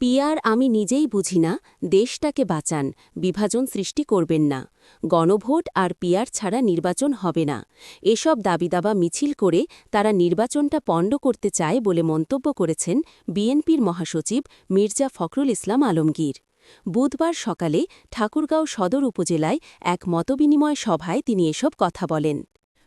Peer আমি নিজেই বুঝি না, দেশটাকে বাঁচান, বিভাজন সৃষ্টি করবেন না। গণভোট আর পিয়ার ছাড়া নির্বাচন হবে না। এসব দাবিদাবা মিছিল করে তারা নির্বাচনটা পণ্ড করতে চায় বলে মন্তব্য করেছেন বিএনপির মহাসচিব মির্জা ফখরুল ইসলাম আলমগীর। বুধবার সকালে ঠাকুরগাঁও সদর উপজেলায় এক মতবিনিময় সভায় তিনি এসব কথা বলেন।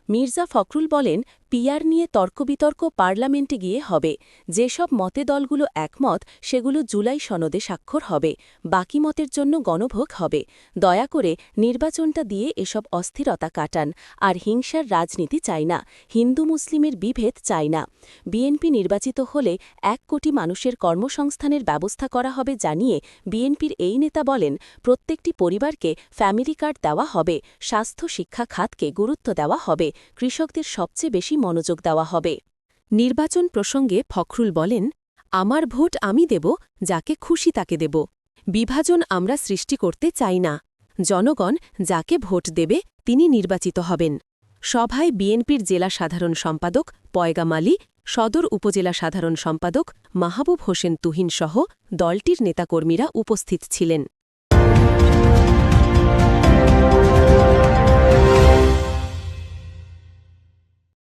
মির্জা ফখরুল বলেন পিয়ার নিয়ে তর্কবিতর্ক পার্লামেন্টে গিয়ে হবে। যেসব মতে দলগুলো একমত, সেগুলো জুলাই সনদে স্বাক্ষর হবে। বাকি মতের জন্য গণভোগ হবে। দয়া করে নির্বাচনটা দিয়ে এসব অস্থিরতা কাটান। আর হিংসার রাজনীতি চাই না। হিন্দু মুসলিমের বিভেদ চাই না। বিএনপি নির্বাচিত হলে এক কোটি মানুষের কর্মসংস্থানের ব্যবস্থা করা হবে জানিয়ে বিএনপির এই নেতা বলেন, প্রত্যেকটি পরিবারকে ফ্যামিলি কার্ড দেওয়া হবে, স্বাস্থ্য শিক্ষা খাতকে গুরুত্ব দেওয়া হবে, কৃষকদের সবচেয়ে বেশি মনোযোগ দেওয়া হবে। নির্বাচন প্রসঙ্গে ফখরুল বলেন, আমার ভোট আমি দেব, যাকে খুশি তাকে দেব। বিভাজন আমরা সৃষ্টি করতে চাই না। জনগণ যাকে ভোট দেবে, তিনি নির্বাচিত হবেন। সভায় বিএনপির জেলা সাধারণ সম্পাদক পয়গাম আলী, সদর উপজেলা সাধারণ সম্পাদক মাহবুব হোসেন তুহিনসহ দলটির নেতাকর্মীরা উপস্থিত ছিলেন।